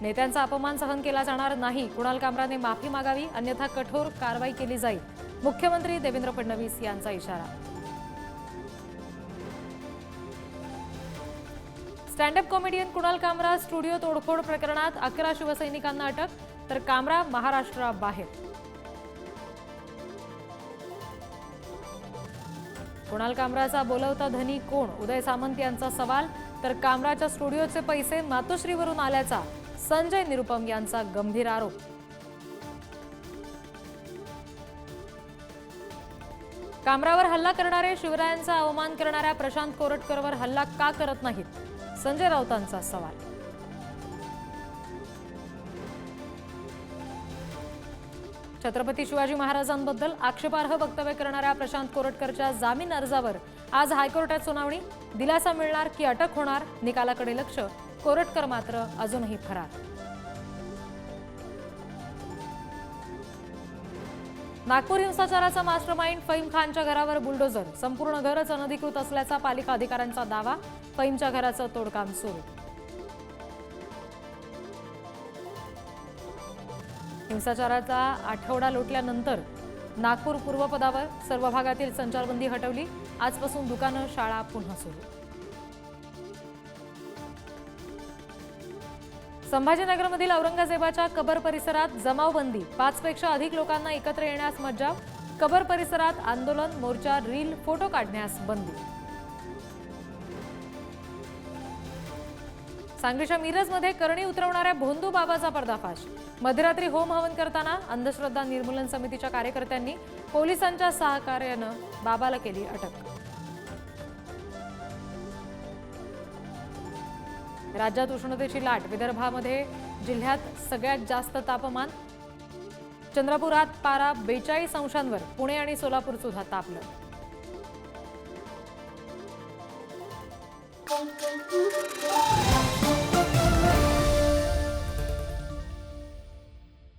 नेत्यांचा अपमान सहन केला जाणार नाही. कुणाल कामराने माफी मागावी अन्यथा कठोर कारवाई केली जाईल. मुख्यमंत्री देवेंद्र फडणवीस यांचा इशारा. Stand up comedian Kunal Kamra studio तोडफोड प्रकरणात अकरा शिवसैनिकांना अटक तर कामरा महाराष्ट्राबाहेर कुणाल कामराचा बोलवता धनी कोण? उदय सामंत यांचा सवाल तर कामराच्या स्टुडिओचे पैसे मातोश्रीवरून आल्याचा संजय निरुपम यांचा गंभीर आरोप. कामरावर हल्ला करणारे शिवरायांचा अवमान करणाऱ्या प्रशांत कोरटकरवर हल्ला का करत नाहीत? संजय राऊतांचा सवाल. छत्रपती शिवाजी महाराजांबद्दल आक्षेपार्ह वक्तव्य करणाऱ्या प्रशांत कोरटकरच्या जामीन अर्जावर आज हायकोर्टात सुनावणी. दिलासा मिळणार की अटक होणार? निकालाकडे लक्ष. कोरटकर मात्र अजूनही फरार. नागपूर हिंसाचाराचा मास्टर माइंड फईम खानच्या घरावर बुलडोझर. संपूर्ण घरच अनधिकृत असल्याचा पालिका अधिकाऱ्यांचा दावा. फईमच्या घराचं तोडकाम सुरू. हिंसाचाराचा आठवडा लोटल्यानंतर नागपूर पूर्वपदावर सर्व भागातील संचारबंदी हटवली. आजपासून दुकानं शाळा पुन्हा सुरू. संभाजीनगरमधील औरंगजेबाच्या कबर परिसरात जमावबंदी. पाचपेक्षा अधिक लोकांना एकत्र येण्यास मज्जाव कबर परिसरात आंदोलन मोर्चा रील फोटो काढण्यास बंदी. सांगलीच्या मिरजमध्ये करणी उतरवणाऱ्या भोंदू बाबाचा पर्दाफाश. मध्यरात्री होम हवन करताना अंधश्रद्धा निर्मूलन समितीच्या कार्यकर्त्यांनी पोलिसांच्या सहकार्यानं बाबाला केली अटक. राज्यात उष्णतेची लाट. विदर्भामध्ये जिल्ह्यात सगळ्यात जास्त तापमान चंद्रपुरात पारा बेचाळीस अंशांवर पुणे आणि सोलापूर सुद्धा तापलं.